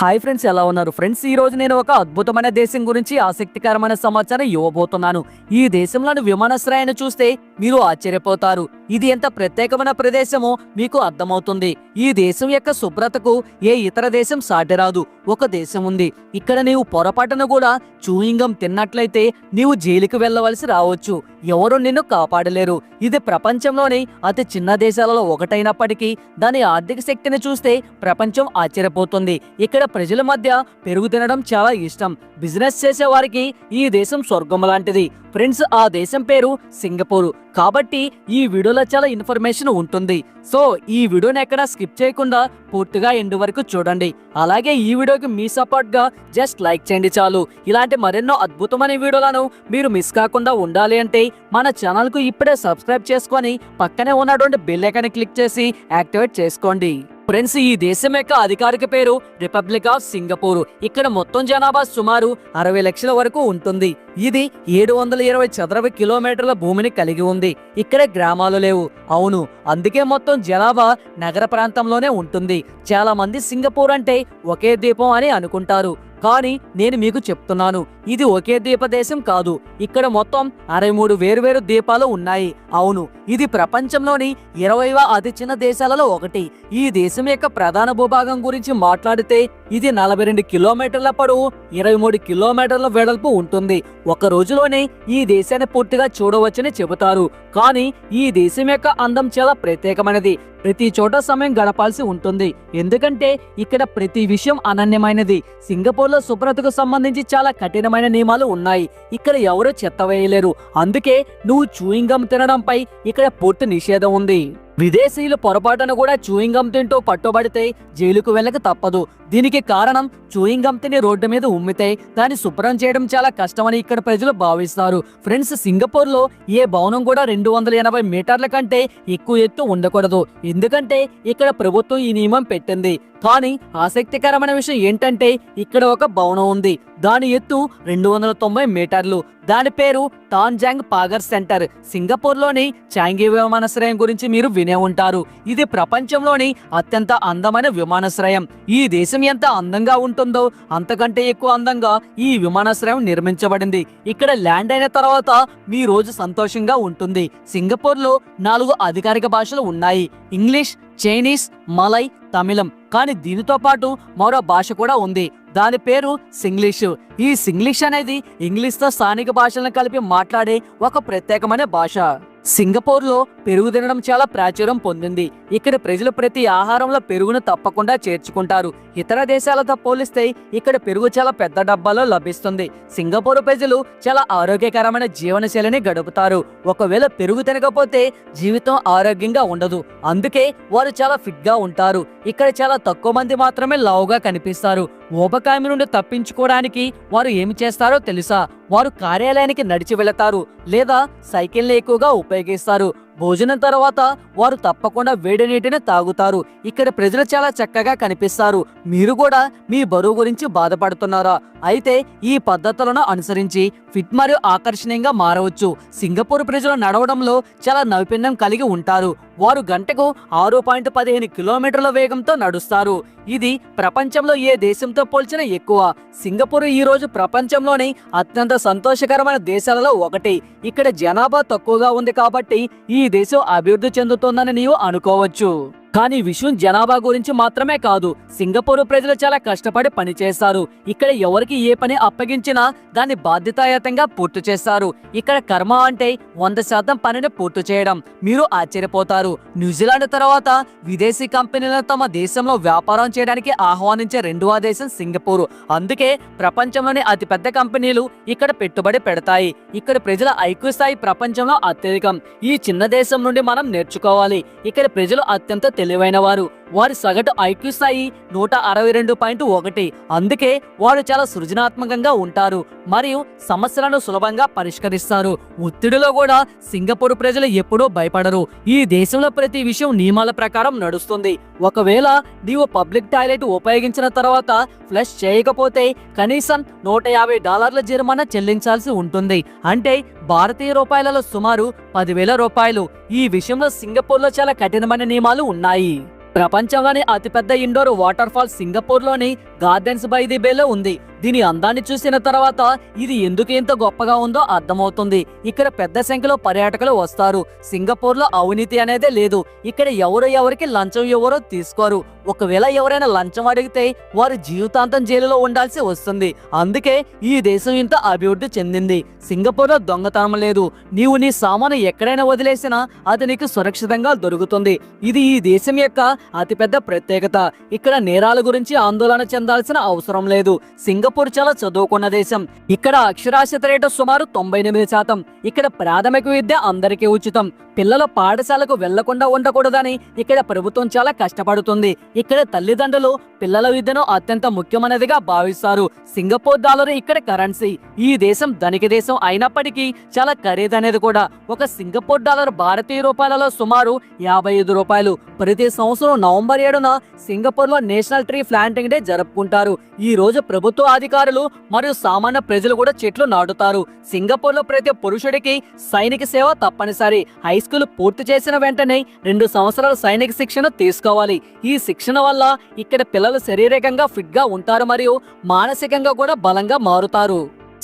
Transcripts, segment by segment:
Hi friends ఎలా ఉన్నారు? Friends ఈ రోజు నేను ఒక అద్భుతమైన దేశం గురించి ఆసక్తికరమైన సమాచారం ఇవ్వబోతున్నాను. ఈ దేశంలోని విమానాశ్రయాన్ని చూస్తే మీరు ఆశ్చర్యపోతారు. ఇది ఎంత ప్రత్యేకమైన ప్రదేశమో మీకు అర్థమవుతుంది. ఈ దేశం యొక్క శుభ్రతకు ఏ ఇతర దేశం సాటిరాదు. ఒక దేశం ఉంది. ఇక్కడ నీవు పొరపాటున కూడా చూయింగం తిన్నట్లయితే నీవు జైలుకి వెళ్ళవలసి రావచ్చు. ఎవరు నిన్ను కాపాడలేరు. ఇది ప్రపంచంలోని అతి చిన్న దేశాలలో ఒకటైనప్పటికీ దాని ఆర్థిక శక్తిని చూస్తే ప్రపంచం ఆశ్చర్యపోతుంది. ఇక్కడ ప్రజల మధ్య పెరుగు తినడం చాలా ఇష్టం. బిజినెస్ చేసే వారికి ఈ దేశం స్వర్గం లాంటిది. ఫ్రెండ్స్ ఆ దేశం పేరు సింగపూర్. కాబట్టి ఈ వీడియోలో చాలా ఇన్ఫర్మేషన్ ఉంటుంది. సో ఈ వీడియోని ఎక్కడ స్కిప్ చేయకుండా పూర్తిగా ఎండు వరకు చూడండి. అలాగే ఈ వీడియోకి మీ సపోర్ట్గా జస్ట్ లైక్ చేయండి చాలు. ఇలాంటి మరెన్నో అద్భుతమైన వీడియోలను మీరు మిస్ కాకుండా ఉండాలి అంటే మన ఛానల్కు ఇప్పుడే సబ్స్క్రైబ్ చేసుకొని పక్కనే ఉన్నటువంటి బెల్ ఐకాన్ క్లిక్ చేసి యాక్టివేట్ చేసుకోండి. ఫ్రెండ్స్ ఈ దేశం యొక్క అధికారిక పేరు రిపబ్లిక్ ఆఫ్ సింగపూర్ ఇక్కడ మొత్తం జనాభా సుమారు అరవై లక్షల వరకు ఉంటుంది. ఇది ఏడు వందల ఇరవై చదరపు కిలోమీటర్ల భూమిని కలిగి ఉంది. ఇక్కడ గ్రామాలు లేవు. అవును అందుకే మొత్తం జనాభా నగర ప్రాంతంలోనే ఉంటుంది. చాలా మంది సింగపూర్ అంటే ఒకే ద్వీపం అని అనుకుంటారు. కానీ నేను మీకు చెప్తున్నాను ఇది ఒకే ద్వీప దేశం కాదు. ఇక్కడ మొత్తం అరవై మూడు వేరువేరు ద్వీపాలు ఉన్నాయి. అవును ఇది ప్రపంచంలోని ఇరవైవ అతి చిన్న దేశాలలో ఒకటి. ఈ దేశం యొక్క ప్రధాన భూభాగం గురించి మాట్లాడితే ఇది నలభై రెండు కిలోమీటర్ల పొడవు ఇరవై మూడు కిలోమీటర్ల వెడల్పు ఉంటుంది. ఒక రోజులోనే ఈ దేశాన్ని పూర్తిగా చూడవచ్చని చెబుతారు. కానీ ఈ దేశం యొక్క అందం చాలా ప్రత్యేకమైనది. ప్రతి చోట సమయం గడపాల్సి ఉంటుంది. ఎందుకంటే ఇక్కడ ప్రతి విషయం అనన్యమైనది. సింగపూర్లో శుభ్రతకు సంబంధించి చాలా కఠినమైన నియమాలు ఉన్నాయి. ఇక్కడ ఎవరూ చెత్త వేయలేరు. అందుకే నువ్వు చూయింగం తినడంపై ఇక్కడ పూర్తి నిషేధం ఉంది. విదేశీయులు పొరపాటున కూడా చూయింగం తింటూ పట్టుబడితే జైలుకు వెళ్ళక తప్పదు. దీనికి కారణం చూయింగం తిని రోడ్డు మీద ఉమ్మితే దాన్ని శుభ్రం చేయడం చాలా కష్టమని ఇక్కడ ప్రజలు భావిస్తారు. ఫ్రెండ్స్ సింగపూర్లో ఏ భవనం కూడా రెండు వందల ఎనభై మీటర్ల కంటే ఎక్కువ ఎత్తు ఉండకూడదు. ఎందుకంటే ఇక్కడ ప్రభుత్వం ఈ నియమం పెట్టింది. కానీ ఆసక్తికరమైన విషయం ఏంటంటే ఇక్కడ ఒక భవనం ఉంది. దాని ఎత్తు రెండు వందల తొంభై మీటర్లు. దాని పేరు టాన్జాంగ్ పాగర్ సెంటర్. సింగపూర్లోని చాంగి విమానాశ్రయం గురించి మీరు వినే ఉంటారు. ఇది ప్రపంచంలోని అత్యంత అందమైన విమానాశ్రయం. ఈ దేశం ఎంత అందంగా ఉంటుందో అంతకంటే ఎక్కువ అందంగా ఈ విమానాశ్రయం నిర్మించబడింది. ఇక్కడ ల్యాండ్ అయిన తర్వాత మీ రోజు సంతోషంగా ఉంటుంది. సింగపూర్లో నాలుగు అధికారిక భాషలు ఉన్నాయి. ఇంగ్లీష్ చైనీస్ మలై తమిళం. కానీ దీనితో పాటు మరో భాష కూడా ఉంది. దాని పేరు సింగ్లీషు. ఈ సింగ్లీష్ అనేది ఇంగ్లీష్తో స్థానిక భాషలను కలిపి మాట్లాడే ఒక ప్రత్యేకమైన భాష. సింగపూర్లో పెరుగు తినడం చాలా ప్రాచుర్యం పొందింది. ఇక్కడ ప్రజలు ప్రతి ఆహారంలో పెరుగును తప్పకుండా చేర్చుకుంటారు. ఇతర దేశాలతో పోలిస్తే ఇక్కడ పెరుగు చాలా పెద్ద డబ్బాలో లభిస్తుంది. సింగపూర్ ప్రజలు చాలా ఆరోగ్యకరమైన జీవనశైలిని గడుపుతారు. ఒకవేళ పెరుగు తినకపోతే జీవితం ఆరోగ్యంగా ఉండదు. అందుకే వారు చాలా ఫిట్గా ఉంటారు. ఇక్కడ చాలా తక్కువ మంది మాత్రమే లావుగా కనిపిస్తారు. ఊబకామి నుండి తప్పించుకోవడానికి వారు ఏమి చేస్తారో తెలుసా? వారు కార్యాలయానికి నడిచి వెళతారు లేదా సైకిల్ని ఎక్కువగా ఉపయోగిస్తారు. భోజనం తర్వాత వారు తప్పకుండా వేడి నీటిని తాగుతారు. ఇక్కడ ప్రజలు చాలా చక్కగా కనిపిస్తారు. మీరు కూడా మీ బరువు గురించి బాధపడుతున్నారా? అయితే ఈ పద్ధతులను అనుసరించి ఫిట్ మరియు ఆకర్షణీయంగా మారవచ్చు. సింగపూర్ ప్రజలు నడవడంలో చాలా నైపుణ్యం కలిగి ఉంటారు. వారు గంటకు ఆరు పాయింట్ పదిహేను కిలోమీటర్ల వేగంతో నడుస్తారు. ఇది ప్రపంచంలో ఏ దేశంతో పోల్చిన ఎక్కువ. సింగపూర్ ఈ రోజు ప్రపంచంలోని అత్యంత సంతోషకరమైన దేశాలలో ఒకటి. ఇక్కడ జనాభా తక్కువగా ఉంది కాబట్టి ఈ దేశం అభివృద్ధి చెందుతోందని నీవు అనుకోవచ్చు. కానీ విషయం జనాభా గురించి మాత్రమే కాదు సింగపూర్ ప్రజలు చాలా కష్టపడి పనిచేస్తారు ఇక్కడ ఎవరికి ఏ పని అప్పగించినా దాన్ని బాధ్యతాయుతంగా పూర్తి చేస్తారు ఇక్కడ కర్మ అంటే వంద శాతం పనిని పూర్తి చేయడం. మీరు ఆశ్చర్యపోతారు. న్యూజిలాండ్ తర్వాత విదేశీ కంపెనీలను తమ దేశంలో వ్యాపారం చేయడానికి ఆహ్వానించే రెండవ దేశం సింగపూర్. అందుకే ప్రపంచంలోని అతిపెద్ద కంపెనీలు ఇక్కడ పెట్టుబడి పెడతాయి. ఇక్కడ ప్రజల ఐక్య స్థాయి ప్రపంచంలో అత్యధికం. ఈ చిన్న దేశం నుండి మనం నేర్చుకోవాలి. ఇక్కడ ప్రజలు అత్యంత తెలివైన వారు. వారి సగటు ఐక్యూ స్థాయి నూట అరవై రెండు పాయింట్ ఒకటి. అందుకే వారు చాలా సృజనాత్మకంగా ఉంటారు మరియు సమస్యలను సులభంగా పరిష్కరిస్తారు. ఒత్తిడిలో కూడా సింగపూర్ ప్రజలు ఎప్పుడూ భయపడరు. ఈ దేశంలో ప్రతి విషయం నియమాల ప్రకారం నడుస్తుంది. ఒకవేళ నీవు పబ్లిక్ టాయిలెట్ ఉపయోగించిన తర్వాత ఫ్లష్ చేయకపోతే కనీసం నూట యాభై డాలర్ల జరిమానా చెల్లించాల్సి ఉంటుంది. అంటే భారతీయ రూపాయలలో సుమారు పదివేల రూపాయలు. ఈ విషయంలో సింగపూర్లో చాలా కఠినమైన నియమాలు ఉన్నాయి. ప్రపంచంలోని అతిపెద్ద ఇండోర్ వాటర్ ఫాల్ సింగపూర్లోని గార్డెన్స్ బై ది బేలో ఉంది. దీని అందాన్ని చూసిన తర్వాత ఇది ఎందుకు ఇంత గొప్పగా ఉందో అర్థమవుతుంది. ఇక్కడ పెద్ద సంఖ్యలో పర్యాటకులు వస్తారు. సింగపూర్లో అవినీతి అనేదే లేదు. ఇక్కడ ఎవరు ఎవరికి లంచం ఎవరో తీసుకోరు. ఒకవేళ ఎవరైనా లంచం అడిగితే వారు జీవితాంతం జైలులో ఉండాల్సి వస్తుంది. అందుకే ఈ దేశం ఇంత అభివృద్ధి చెందింది. సింగపూర్లో దొంగతనం లేదు. నీవు నీ సామాను ఎక్కడైనా వదిలేసినా అది నీకు సురక్షితంగా దొరుకుతుంది. ఇది ఈ దేశం యొక్క అతిపెద్ద ప్రత్యేకత. ఇక్కడ నేరాల గురించి ఆందోళన చెందాల్సిన అవసరం లేదు. సింగ సింగపూర్ చాలా చదువుకున్న దేశం. ఇక్కడ అక్షరాస్యత రేటు సుమారు తొంభై ఎనిమిది శాతం. ఇక్కడ ప్రాథమిక విద్య అందరికీ ఉచితం. పిల్లలు పాఠశాలకు వెళ్ళకుండా ఉండకూడదని ఇక్కడ ప్రభుత్వం చాలా కష్టపడుతుంది. ఇక్కడ తల్లిదండ్రులు పిల్లల విద్యను అత్యంత ముఖ్యమైనదిగా భావిస్తారు. సింగపూర్ డాలర్ ఇక్కడ కరెన్సీ. ఈ దేశం ధనిక దేశం అయినప్పటికీ చాలా ఖరీదనేది కూడా. ఒక సింగపూర్ డాలర్ భారతీయ రూపాయలలో సుమారు యాభై ఐదు రూపాయలు. ప్రతి సంవత్సరం నవంబర్ ఏడున సింగపూర్లో నేషనల్ ట్రీ ప్లాంటింగ్ డే జరుపుకుంటారు. ఈ రోజు ప్రభుత్వ అధికారులు మరియు సామాన్య ప్రజలు కూడా చెట్లు నాటుతారు. సింగపూర్లో ప్రతి పురుషుడికి సైనిక సేవ తప్పనిసరి. హై స్కూల్ పూర్తి చేసిన వెంటనే రెండు సంవత్సరాల సైనిక శిక్షణ తీసుకోవాలి. ఈ శిక్షణ వల్ల ఇక్కడ పిల్లలు శారీరకంగా ఫిట్గా ఉంటారు మరియు మానసికంగా కూడా బలంగా మారుతారు.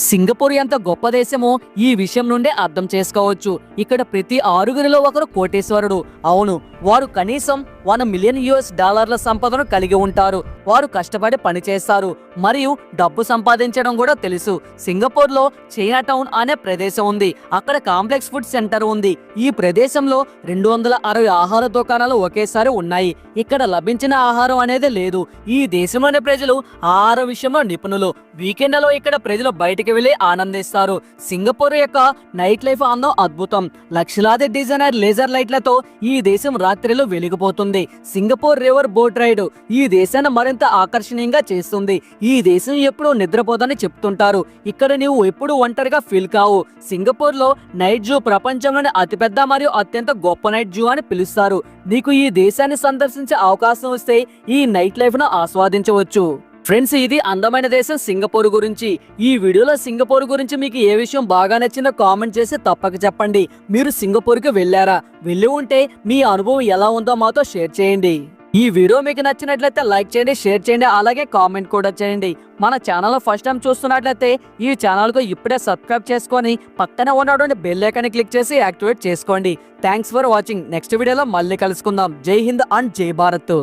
సింగపూర్ ఎంత గొప్ప దేశమో ఈ విషయం నుండే అర్థం చేసుకోవచ్చు. ఇక్కడ ప్రతి ఆరుగురిలో ఒకరు కోటేశ్వరుడు. అవును వారు కనీసం వన్ మిలియన్ యుఎస్ డాలర్ల సంపదను కలిగి ఉంటారు. వారు కష్టపడి పని చేస్తారు మరియు డబ్బు సంపాదించడం కూడా తెలుసు. సింగపూర్లో చైనా టౌన్ అనే ప్రదేశం ఉంది. అక్కడ కాంప్లెక్స్ ఫుడ్ సెంటర్ ఉంది. ఈ ప్రదేశంలో రెండు వందల అరవై ఆహార దుకాణాలు ఒకేసారి ఉన్నాయి. ఇక్కడ లభించిన ఆహారం అనేది లేదు. ఈ దేశంలోని ప్రజలు ఆహార విషయంలో నిపుణులు. వీకెండ్లలో ఇక్కడ ప్రజలు బయటికి వెళ్ళి ఆనందిస్తారు. సింగపూర్ యొక్క నైట్ లైఫ్ అందం అద్భుతం. లక్షలాది డిజైనర్ లేజర్ లైట్లతో ఈ దేశం రాత్రిలో వెలిగిపోతుంది. సింగపూర్ రివర్ బోట్ రైడ్ ఈ దేశాన్ని మరింత ఆకర్షణీయంగా చేస్తుంది. ఈ దేశం ఎప్పుడూ నిద్రపోదని చెప్తుంటారు. ఇక్కడ నీవు ఎప్పుడు ఒంటరిగా ఫీల్ కావు. సింగపూర్లో నైట్ జూ ప్రపంచంలోని అతిపెద్ద మరియు అత్యంత గొప్ప నైట్ జూ అని పిలుస్తారు. నీకు ఈ దేశాన్ని సందర్శించే అవకాశం వస్తే ఈ నైట్ లైఫ్ను ఆస్వాదించవచ్చు. ఫ్రెండ్స్ ఇది అందమైన దేశం సింగపూర్ గురించి. ఈ వీడియోలో సింగపూర్ గురించి మీకు ఏ విషయం బాగా నచ్చిందో కామెంట్ చేసి తప్పక చెప్పండి. మీరు సింగపూర్కి వెళ్ళారా? వెళ్ళి ఉంటే మీ అనుభవం ఎలా ఉందో మాతో షేర్ చేయండి. ఈ వీడియో మీకు నచ్చినట్లయితే లైక్ చేయండి షేర్ చేయండి అలాగే కామెంట్ కూడా చేయండి. మన ఛానల్ ఫస్ట్ టైం చూస్తున్నట్లయితే ఈ ఛానల్కు ఇప్పుడే సబ్స్క్రైబ్ చేసుకొని పక్కన ఉన్నటువంటి బెల్ ఐకాన్ని క్లిక్ చేసి యాక్టివేట్ చేసుకోండి. థ్యాంక్స్ ఫర్ వాచింగ్ నెక్స్ట్ వీడియోలో మళ్ళీ కలుసుకుందాం. జై హింద్ అండ్ జై భారత్.